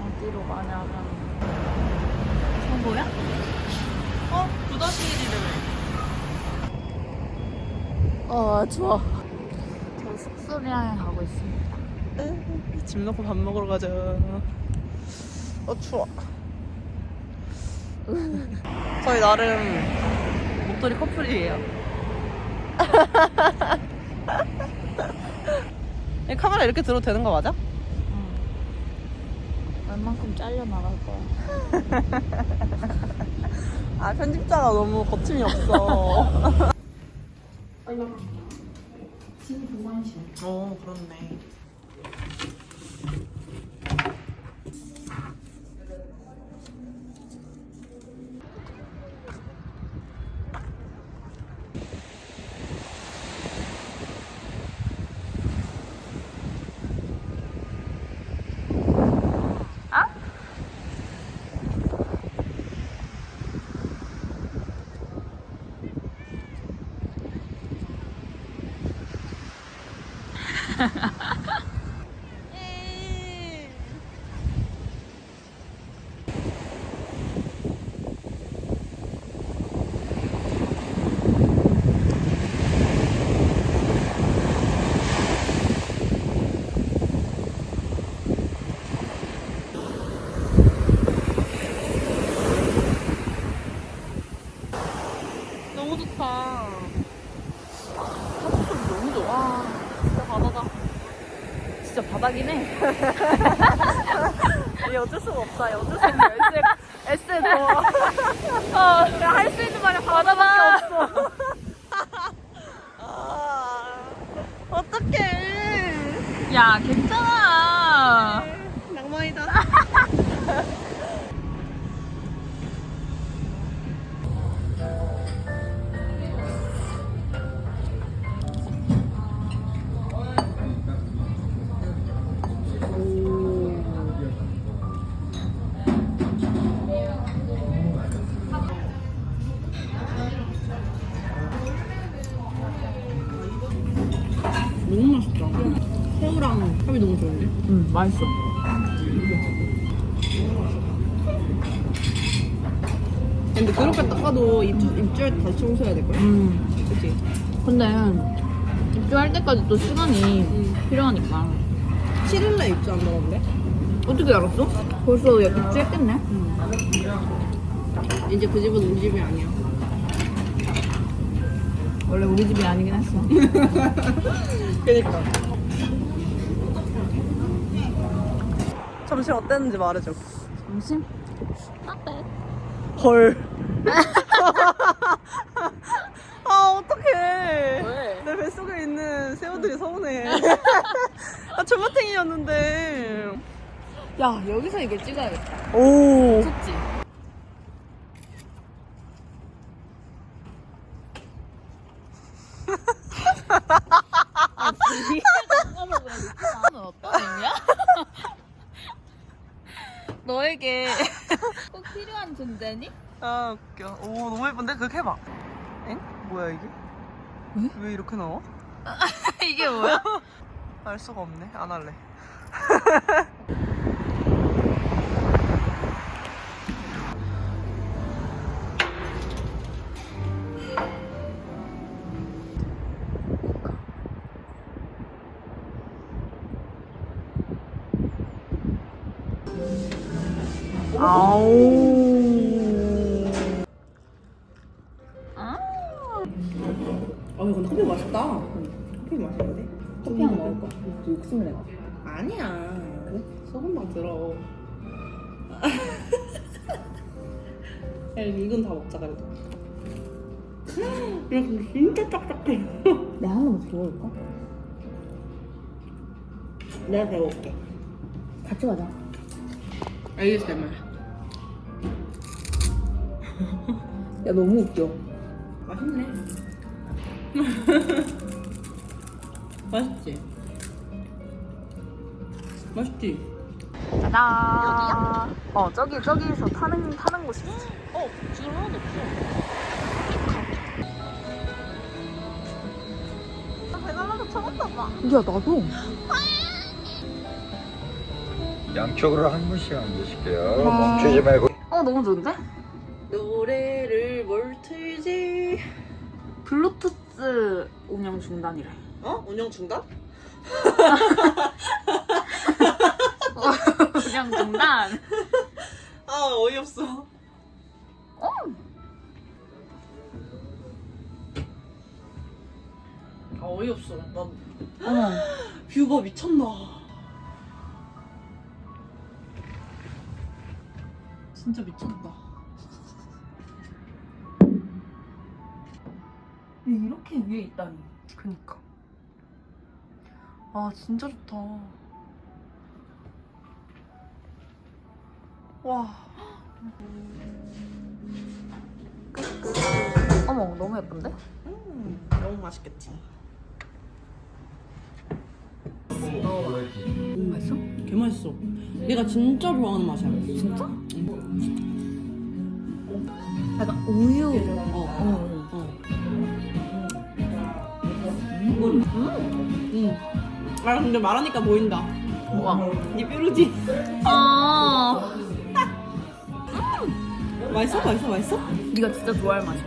어디로 가냐면 정보야? 어? 어 좋아. 저 숙소를 향해 가고 있습니다. 짐 넣고 밥 먹으러 가자 어 추워 저희 나름 목도리 커플이에요 이 카메라 이렇게 들어도 되는 거 맞아? 얼만큼 잘려 나갈 거야. 아 편집자가 너무 거침이 없어 보관실. 어 그렇네 너무 좋다 하늘소리 너무 좋아 진짜 바다다 진짜 바닥이네. 이 어쩔 수가 없다 이 어쩔 수 없는 에스 에스 더할수 있는 말이 바다다. 없어. 아, 어떡해. 야 괜찮아. 맛있어. 근데 그렇게 닦아도 입주, 입주할 때 다시 청소해야 될걸? 음. 그치? 근데 입주할 때까지 또 시간이 필요하니까 7일날 입주한다던데? 어떻게 알았어? 벌써 입주했겠네. 이제 그 집은 우리 집이 아니야. 원래 우리 집이 아니긴 했어. 그니까. 점심 어땠는지 말해줘. 점심? Bad. 헐. 아, 어떡해. 왜? 내 뱃속에 있는 새우들이 서운해. 아, 조마탱이였는데. 야 여기서 이걸 찍어야겠다. 오. 좋지? 아, 뒤에 잠깐만 왜 이렇게 나는 어떤 의미야? 너에게 꼭 존재니? 아, 웃겨. 오, 너무 예쁜데? 그렇게 해봐. 엥? 뭐야, 이게? 왜? 왜 이렇게 나와? 이게 뭐야? 알 수가 없네. 안 할래. 들어. 야, 이건 다 먹자, 그래도. 야, 근데 진짜 딱딱해. 내가 하나만 더 먹을까? 내가 배워올게. 같이 가자. ASMR. 야 너무 웃겨. 맛있네. 맛있지? 맛있지? 짜잔. 여기야? 어 저기 저기서 타는 타는 곳이 있어. 어, 하나도 없어. 참았나봐. 야 나도. 양쪽으로 한 분씩 앉으실게요. 멈추지 말고. 어 너무 좋은데? 노래를 뭘 틀지? 블루투스 운영 중단이래. 어? 운영 중단? 운영 중단. 아 어이없어. 아 어이없어. 난 어머. 뷰버 미쳤나. 진짜 미쳤다. 이렇게 위에 있다니. 그니까. 아 진짜 좋다. 와. 어머 너무 예쁜데? 음, 너무 맛있겠지. 맛있어? 개 맛있어. 내가 진짜 좋아하는 맛이야. 진짜? 약간 우유. 어. 어. 어. 음. 응. 아 근데 말하니까 보인다. 뭐야? 니 뾰루지. 아. 맛있어? 맛있어? 맛있어? 네가 진짜 좋아할 맛이야.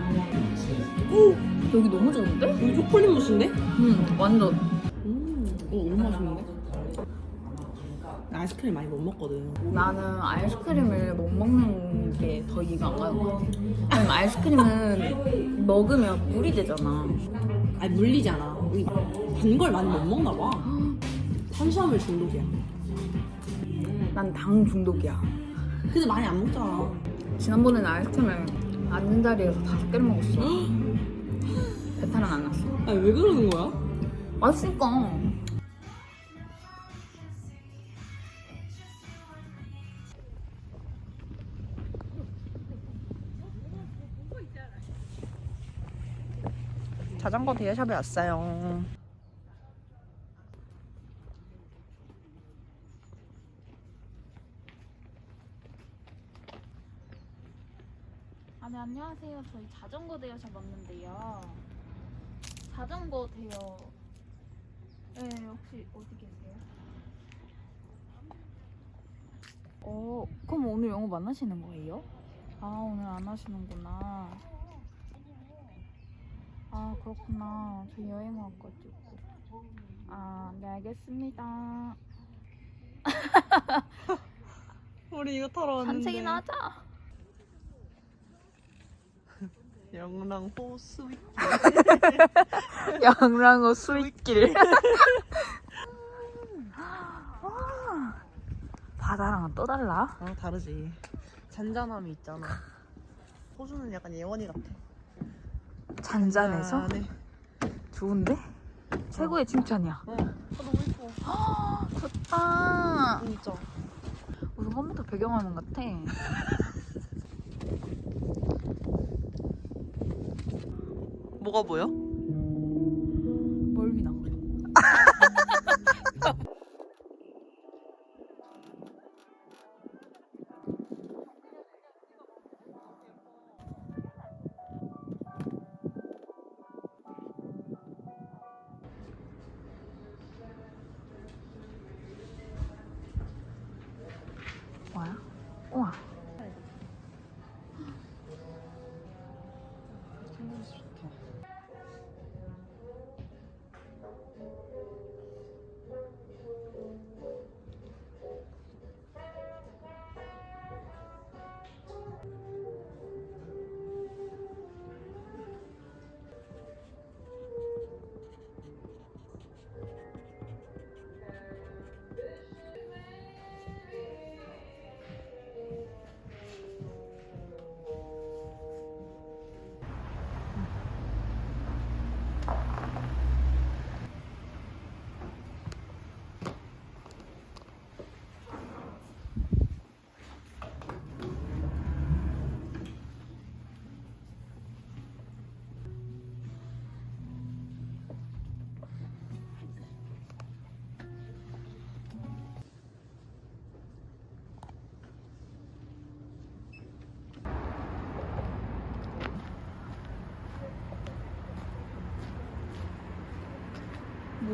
여기 너무 좋은데? 여기 초콜릿 무스인데? 응, 완전. 음, 어, 너무 맛있는데? 나 아이스크림 많이 못 먹거든. 나는 아이스크림을 못 먹는 게 더 이해가 안 가는 것 같아. 왜냐면 아이스크림은 먹으면 물이 되잖아. 아니 물리잖아. 단 걸 많이 못 먹나 봐. 탄수화물 중독이야. 난 당 중독이야. 근데 많이 안 먹잖아. 지난번에는 아이스크림을 앉은 자리에서 다섯 개를 먹었어. 배탈은 안 났어. 아니 왜 그러는 거야? 맛있으니까. 자전거 대여샵에 왔어요. 네, 안녕하세요. 저희 자전거 대여샵 왔는데요. 자전거 대여. 네, 혹시 어디 계세요? 어, 그럼 오늘 영어 만나시는 거예요? 아, 오늘 안 하시는구나. 아, 그렇구나. 저 여행 와가지고. 아, 네, 알겠습니다. 우리 이거 타러 왔는데. 산책이나 하자. 영랑호 스윗. 양랑어 수익길. 바다랑은 또 달라. 아 다르지. 잔잔함이 있잖아. 호주는 약간 예원이 같아. 잔잔해서 네. 좋은데? 최고의 칭찬이야. 어. 아, 너무 이뻐. 좋다. 진짜. 무슨 컴퓨터 배경화면 같아. 뭐가 보여?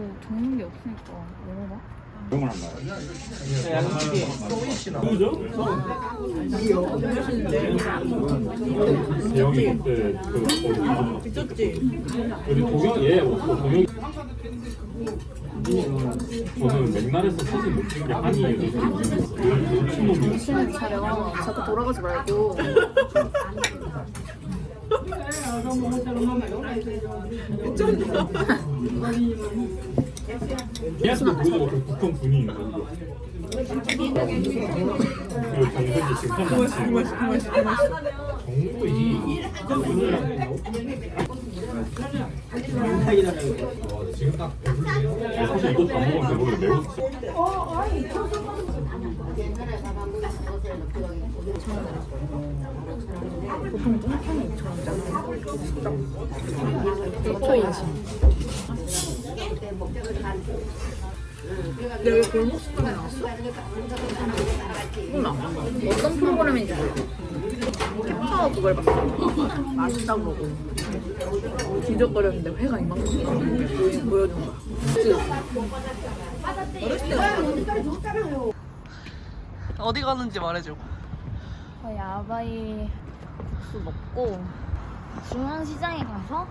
뭐 적는 게 없으니까 열어봐. 대형이 그때 그 미쳤지? 여기 동영 얘 동영 저는 맥날에서 사진 못 찍은 게 한이에요. 미친놈이야. 열심히 촬영. 자꾸 돌아가지 말고. 그 있는 거. 그리고 정선이 지금 딱. 사실 이것도 안 먹으면 매우 보통 뚱탕이 2,000원이잖아. 초이지. 내가 왜 골목 식당에 나왔어? 몰라. 어떤 프로그램인지 몰라. 캡처 그걸 봤어. 맛있다 그러고. 뒤적거렸는데 회가 이만큼 보여준 거야. 그치? 어디 가는지 말해줘. 저희 아바이 국수 먹고 중앙시장에 가서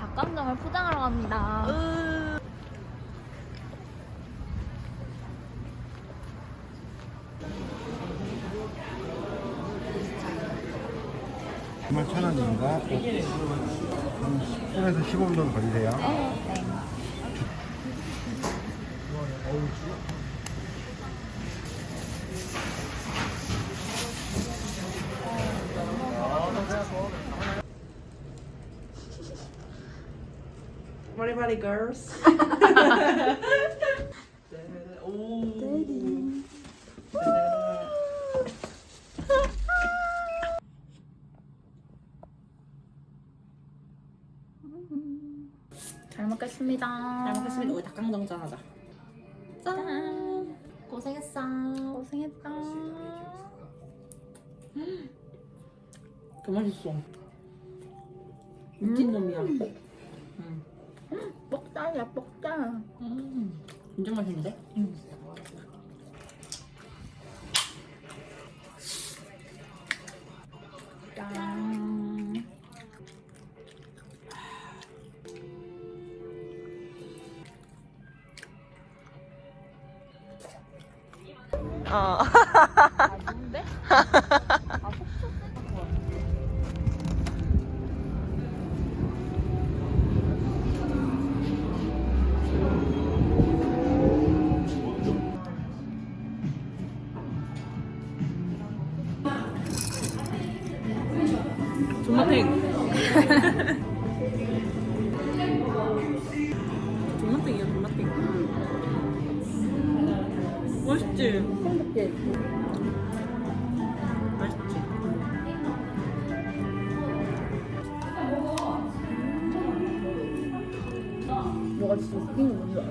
닭강정을 포장하러 갑니다. 정말 천 원인가? 10분에서 15분 정도 걸리세요. 바리 바리 girls. 오. 잘 먹겠습니다. 잘 먹겠습니다. 우리 닭강정장 하자. 짠. 고생했어. 고생했다. 그 맛있어. 미친 놈이야. 뻑달이야, 뻑달. 음, 진짜 맛있는데? 짠. 뭐가 진짜 웃긴 게 뭔지 알아?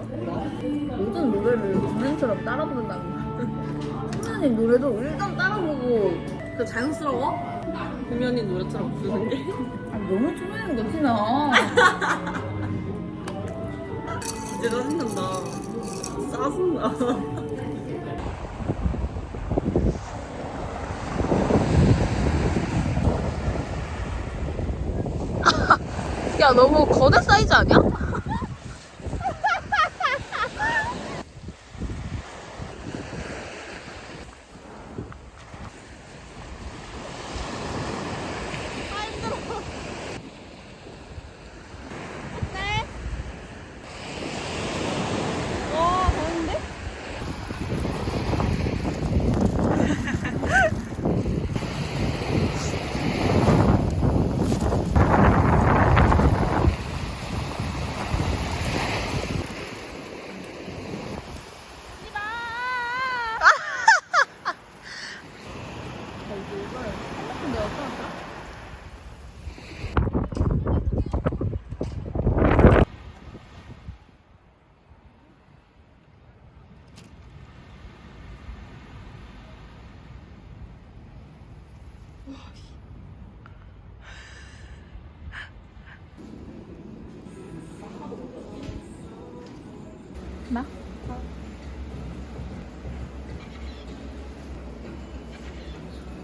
모든 노래를 공연처럼 따라 부른다는 거야. 선생님 노래도 일단 따라 부르고 그 자연스러워? 금연이 노래처럼 부르는 게? 아, 너무 초면인 거 티나. 진짜 짜증난다. 짜증나. 야 너무 거대 사이즈 아니야? 나?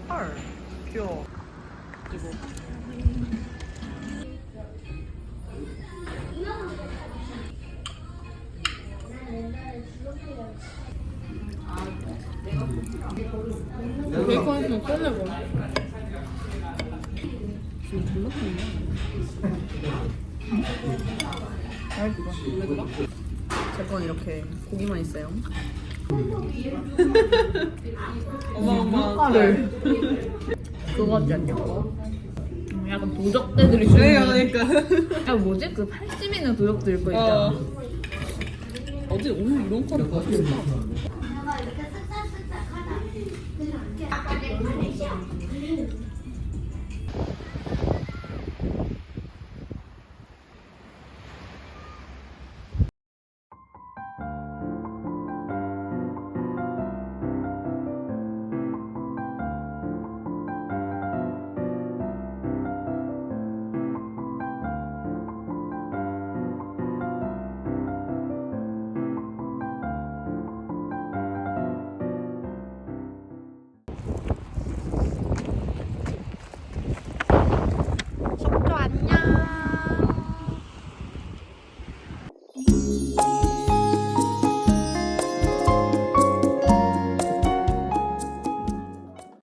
헐 귀여워 베이컨 있으면 꺼내고. 지금 크 네 제건 이렇게 고기만 있어요 어마 어마 를 그거 같지 않냐? 음, 약간 도적대들이 네 주는 그러니까 야 뭐지? 그 팔찌 있는 도적들 거 있잖아 어. 어디 오늘 이런 거를 봤을까?